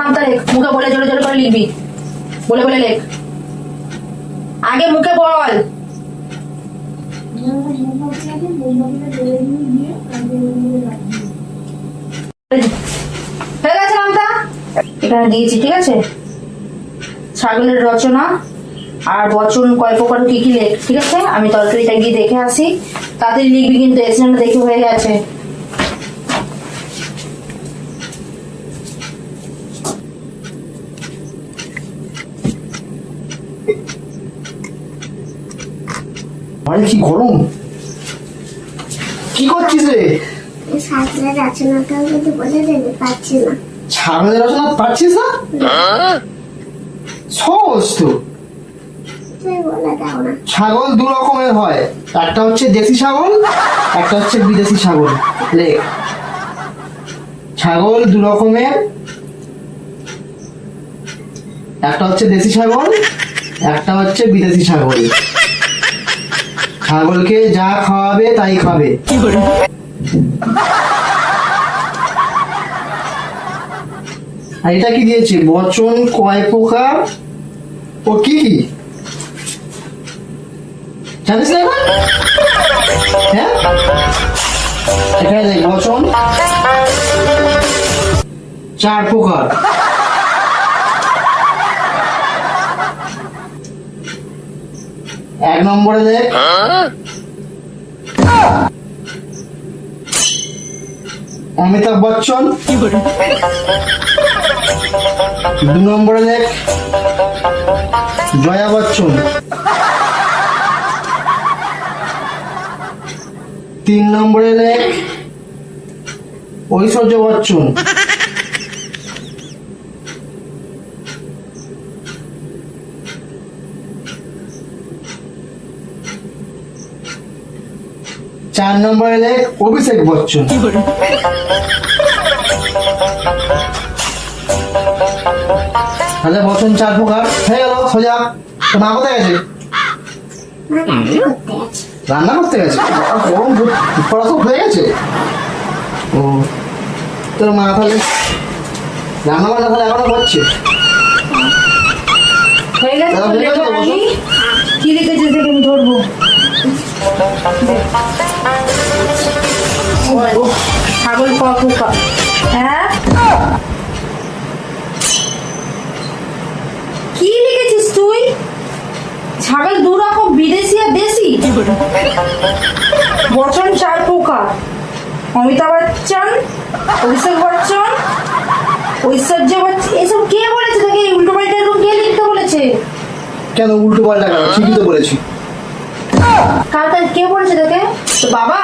নামটা লেখ। মুখে বলে জোরে করে বলে বলে লেখ। আগে মুখে বল। হয়ে গেছে নামটা? দিয়েছি, ঠিক আছে? ছাগলের রচনা আর বচন কয় প্রকার কি কি লেখ, ঠিক আছে? আমি তরকারিটা গিয়ে দেখে আসি। তাড়াতাড়ি লিখবি কিন্তু, এসে দেখে হয়ে গেছে। আরে কি গরম? কি করছিস রে? সাঁতরে রচনাটাও যদি বলে দেবে পাচ্ছি না। ছাগলের রচনা পারছিস না? সহজ তো। ছাগল দু রকমের হয়। একটা হচ্ছে দেশি ছাগল একটা হচ্ছে বিদেশি ছাগল। লেখ ছাগল দু রকমের। একটা হচ্ছে দেশি ছাগল একটা হচ্ছে বিদেশি ছাগল। ছাগলকে যা খাওয়াবে তাই খাবে। এটা কি দিয়েছে? বচন, কয় প্রকার ও কি কি? জানিস না হ্যাঁ? বচন। চার প্রকার। এক নম্বরে দেখ। অমিতাভ বচ্চন। দু নম্বরে দেখ। জয়া বচ্চন। তিন নম্বরে লেখ ঐশ্বর্য বচ্চন। চার নম্বরে লেখ অভিষেক বচ্চন। তাহলে বচন চার প্রকার। হয়ে গেল সোজা। তো মা কোথায় গেছে? রান্না করতে গেছে? গরম পড়া হয়ে গেছে? ও তোর মা তাহলে রান্না বান্না তাহলে এখনও করছে? হয়ে গেছে। কি লিখেছিস দেখে আমি ধরবো? ছাগল হ্যাঁ? কি লিখেছিস তুই? ছাগল দু রকম বিদেশি আর দেশি? বচন চার প্রকার অমিতাভ বচ্চন, অভিষেক বচ্চন, ঐশ্বর্য বচ্চন, এসব কে বলেছে তোকে? উল্টো পাল্টা এরকম কে লিখতে বলেছে? কেন উল্টো পাল্টা কেন? ঠিকই তো বলেছি। কার কে বলেছে তোকে? তো বাবা?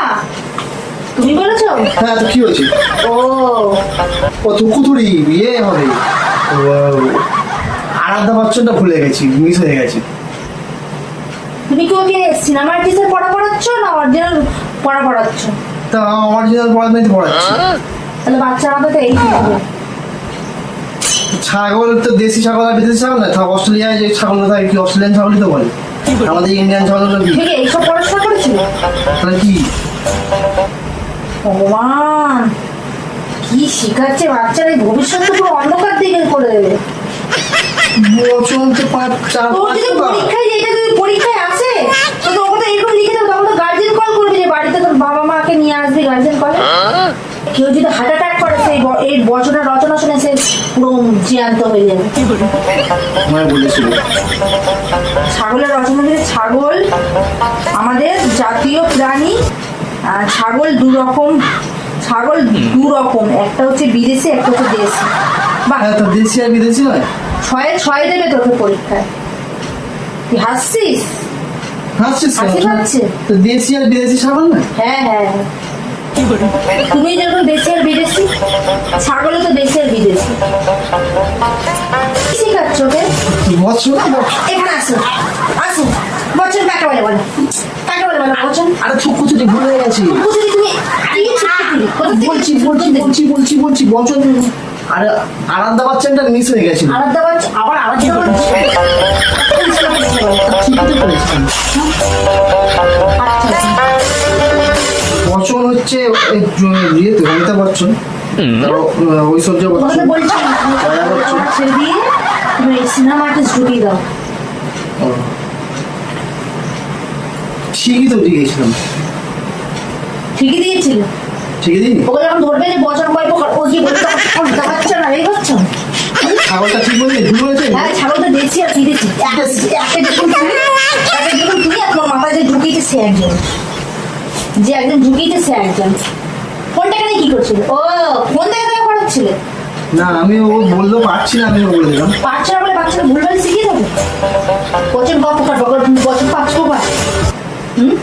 তুমি বলেছ? হ্যাঁ তো কি হয়েছে ও। ও তুকুতুরি বিয়ে হবে। আরাধ্যা বচ্চনটা ভুলে গেছি মিস হয়ে গেছে। তুমি কি ওকে সিনেমা আর্টিস্টের পড়া পড়াচ্ছ না অরিজিনাল পড়া পড়াচ্ছ? তা পড়াচ্ছি। তাহলে বাচ্চা আমাদের তো এই হবে। ছাগল তো দেশি ছাগল আর বিদেশি ছাগল না অস্ট্রেলিয়ায় যে ছাগল থাকে কি অস্ট্রেলিয়ান ছাগলই তো বলে। আমাদের ইন্ডিয়ান ছাগলগুলো কি? এইসব পড়াশোনা করেছিল? তাহলে কি? ভগবান কি শিখাচ্ছে বাচ্চারা? ভবিষ্যৎ তো পুরো অন্ধকার দিকে করে দেবে। বচন পাঁচ চার তোর পাঁচ যদি প্রকার। পরীক্ষায় যেটা যদি পরীক্ষায় আসে তো তোর এরকম লিখে দেবো তখন তো গার্জেন কল করবি যে বাড়িতে তোর বাবা মাকে নিয়ে আসবি গার্জেন কলে কেউ যদি হার্ট অ্যাটাক করে সেই ব- এই বচনা রচনা শুনে সে পুরো জ্যান্ত হয়ে যাবে। বলেছিল। ছাগলের রচনা থেকে ছাগল আমাদের জাতীয় প্রাণী আর ছাগল দু রকম ছাগল দু রকম একটা হচ্ছে বিদেশি একটা হচ্ছে দেশি। বাহ! হ্যাঁ তো দেশি আর বিদেশি নয়? ছয়ে ছয় দেবে তোকে পরীক্ষায়। তুই হাসছিস? হাসছিস? হাসি পাচ্ছে? তো দেশি আর বিদেশি ছাগল না হ্যাঁ হ্যাঁ হ্যাঁ। তুমি যেরকম দেশি আর বিদেশি ছাগলও তো দেশি আর বিদেশি। কি শেখাচ্ছ ওকে? বচন। এখানে আসো। আসো। বচন কাকে বলে বলো? কাকে বলে বলো বচন আরে থুকুচুরি ভুলে গেছি। বুঝলি তুমি কি শিখেছিলি? বলছি বলছি বলছি বলছি বলছি বচন আরে আরান্দা বাচ্চানটা মিস হয়ে গেছিল। আলাদা বাচ্চা? আবার আলাদা বাচ্চা? ঠিকই তো করেছিলাম হচ্ছে এই জ- ইয়ে তো অমিতাভ বচ্চন। ঐশ্বর্য বচ্চন। বলছি জয়া বচ্চন। ছেড়ে দিয়ে তুমি সিনেমা আর্টিস্ট ঢুকিয়ে দাও। ঠিকই তো দিয়েছিলাম। ঠিকই দিয়েছিল? ঠিকই দিই ওকে যখন ধরবে যে বছর কয় ও কি দেখাচ্ছে না এই হচ্ছে? ছাগলটা ঠিক ভুল হয়েছে? হ্যাঁ ছাগলটা দেখছি আর কি একটা একটা তুমি একটা দেখুন তুমি আর মাথায় যে ঢুকিয়েছে সে একজন। যে একজন ঢুকিয়েছে সে একজন। ফোনটা এখানে কি করছিল? ও ফোন থেকে থেকে পড়াচ্ছিলে না আমি ও বললেও পারছি না আমি বলে দিলাম। বাচ্চারা বলে বাচ্চারা ভুলভাল শিখিয়ে দেবে। বচন গল্প কাট বগর বচন পাঁচ পাঁচ হুম?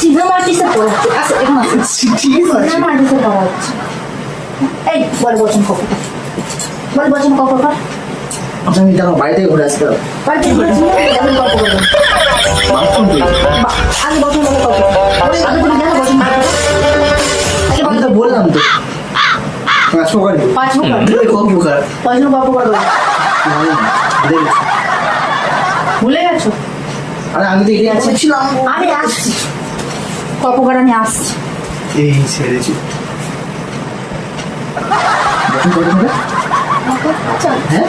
সিনেমা আর্টিস্টে পড়াচ্ছে। আচ্ছা এখন আসুন সিনেমা আর্টিস্টে পড়াচ্ছে। এই বল বচন কপ বল বচন কপ কাট আচ্ছা আমি জানো বাড়ি থেকে ঘুরে আসতে হবে? বল কি বলছিস বল গল্প থেকে। আগে বচন বলে কপ আগে দেখো বচন কপ আগে আমি বল তো বললাম তো। পাঁচ প্রকার পাঁচ প্রকার ক। প্রকার গল্প করবে। দেখেছি। ভুলে গেছো? আরে আমি তো এটাই বলছিলাম আমি আসছি। কপকার আমি আসছি। এই ছেড়েছি বছর কত হ্যাঁ?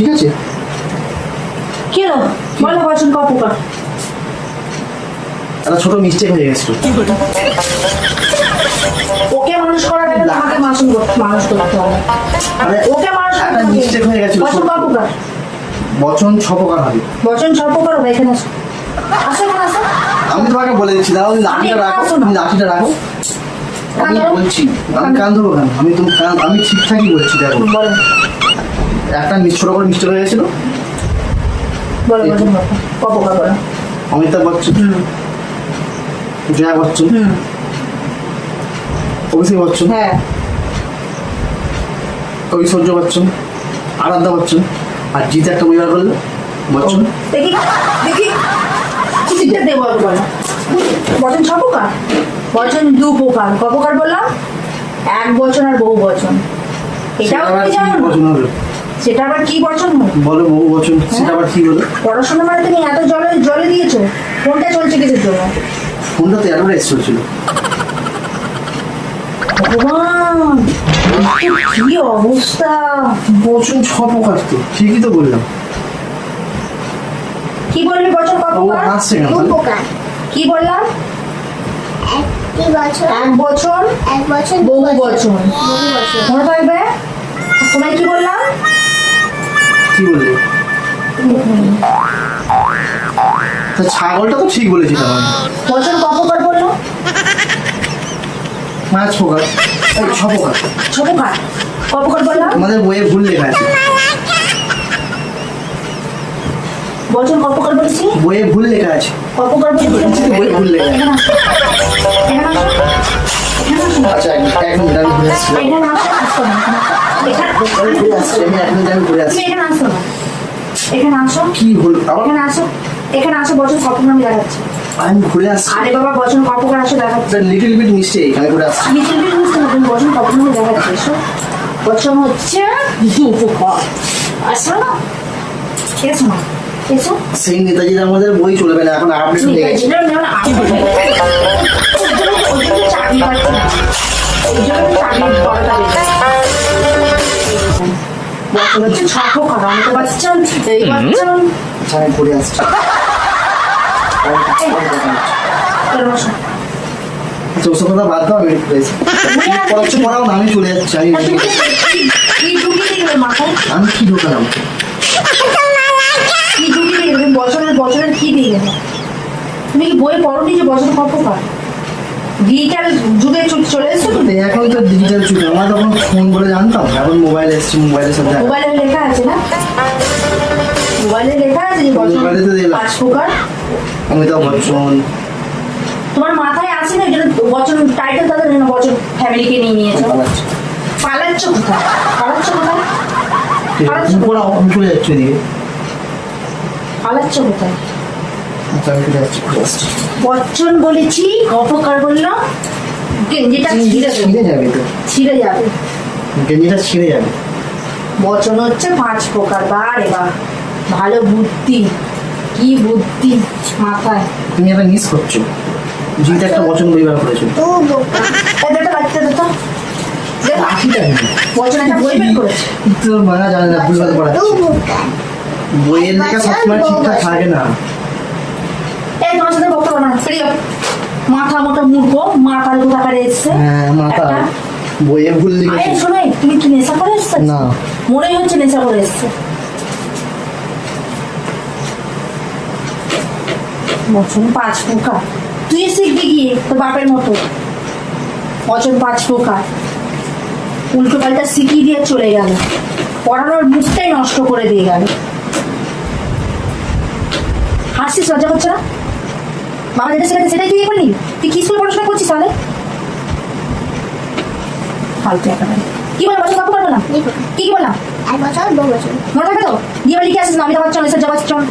ঠিক আছে? কি হলো বলো বচন কপকার একটা ছোট মিস্টেক হয়ে গেছিল ওকে মানুষ করার তোমাকে মানুষ করতে মানুষ করতে হবে। আরে ওকে মানুষ একটা mistake হয়ে গেছিল। বচন কপকার বচন ছ প্রকার হবে। বচন সর্বকার হবে এখানে আসো। আসো আসো। আমি তোমাকে বলে দিচ্ছি দাও লাঠিটা রাখো না। তুমি লাঠিটা রাখো। আমি বলছি আমি কান ধরবো কেন? আমি তুমি কান আমি ঠিকঠাকই বলছি দেখো। একটা ছোট করে মিস্টেক হয়ে গেছিল? অমিতাভ বচ্চন। জয়া বচ্চন। অভিষেক বচ্চন। হ্যাঁ। ঐশ্বর্য বচ্চন আরাধ্যা বচ্চন আর জিতে একটা পরিবার করল বচ্চন। দেখি। দেখি। দেবো বচন ছ প্রকার বচন দু প্রকার। কপকার বললাম এক বচন আর বহু বচন এটাও তুমি জানো সেটা আবার কি বচন বলো বহু বচন। সেটা আবার কি হলো পড়াশোনা মানে তুমি এত জলে জলে দিয়েছ। কোনটা চলছে কিসের জন্য? ফোনটা তো অ্যাডভার্টাইজ চলছিল ভগবান কি অবস্থা? বচন তো ঠিকই তো বললাম। কি বললি বচন কি বললাম? বছর এক বছর এক বছর বহু বছর মনে থাকবে? তোমায় কি বললাম? কি বললি ছাগলটা তো ঠিক বলেছিলাম আমি বচন কপকার বলল? পাঁচ প্রকার। এই ছ প্রকার। ছপকার কপকার বললাম আমাদের বইয়ে ভুল লেখা আছে। বচন কপকার বলেছি বইয়ে ভুল লেখা আছে। কপকার বলেছি বইয়ে ভুল লেখা আছে। আচ্ছা এক- মিনিট এখানে আসো। আসো। আমি ঘুরে আসছি এক মিনিট আমি ঘুরে আসছি এখানে আসো। এখানে আসো কি হল এখানে আসো এখানে আসো কপকার আমি দেখাচ্ছি। আমি ঘুরে আসছি। আরে বাবা বচন কপকার আসো দেখাচ্ছি। লিটল বিট মিস্টেক আমি ঘুরে আসছি। মিছিল বিল বুঝতে তুমি বচন কপকার আমি দেখাচ্ছি এসো। বচন হচ্ছে উপকার আসো না। এসো না এসো। সেই নেতাজির আমাদের বই চলবে না এখন আপডেট হয়ে গেছে। চাকরি পাচ্ছি না। ওই জন্য চাকরি। বছর হচ্ছে ছ প্রকার, অমিতাভ বচ্চন, এই বচ্চন, আচ্ছা আমি ঘুরে আসছি। আচ্ছা আমি? বছরের বছরের কি দিয়ে তুমি কি বই পড়োনি যে বছর কত প্রকার ডিজিটাল যুগে চ- চলে এসছো এখন তো ডিজিটাল যুগ। আমরা তখন ফোন বলে জানতাম এখন মোবাইল এসছে মোবাইলের সাথে মোবাইলে লেখা আছে না? মোবাইলে লেখা আছে যে মোবাইলে তো দিলাম। পাঁচ প্রকার। অমিতাভ বচ্চন তোমার মাথায় আসি না জন্য বচন টাইটেল তাদের বচন ফ্যামিলিকে নিয়ে নিয়েছো? পালাচ্ছি। পালাচ্ছ কোথায়? পালাচ্ছ কোথায়? আছে, চলে যাচ্ছি ওদিকে পালাচ্ছ কোথায়? বচ্চন বলেছি অপকার বললাম গেঞ্জিটা ছিঁড়ে যাবে তো ছিঁড়ে যাবে গেঞ্জিটা ছিঁড়ে যাবে বচন হচ্ছে পাঁচ প্রকার বারে বা ভালো বুদ্ধি কি বুদ্ধি মাথায় তুমি একটা মিস করছ জিতে একটা বচন বই বার করেছ তু মানা জানে না ভুলভাল তু বইয়ের লেখা সবসময় ঠিকঠাক থাকে না এই তোমার সাথে বক্তব্য না প্রিয় মাথা মোটা মূর্খ মাথার কোথাকার এসছে। হ্যাঁ মাথা বইয়ে ভুল আরে শোনাই তুমি কি নেশা করে এসছো? না। মনেই হচ্ছে নেশা করে এসছে। বচন পাঁচ প্রকার তুই শিখবি গিয়ে তোর বাপের মতো। বচন পাঁচ প্রকার উল্টো পাল্টা শিখিয়ে দিয়ে চলে গেল। পড়ানোর মুখটাই নষ্ট করে দিয়ে গেল। হাসছিস লজ্জা হচ্ছে না? বাবা যেটা শেখাচ্ছে সেটাই তুই করলি? তুই কি স্কুলে পড়াশোনা করছিস তাহলে? ফালতু একেবারে কি বলে বছর কাপড় না কি কি বললাম? এক বছর দু বছর। মনে থাকে তো? দিয়ে লিখে আসিস না আমি তো বাচ্চা এসে যাওয়ার চল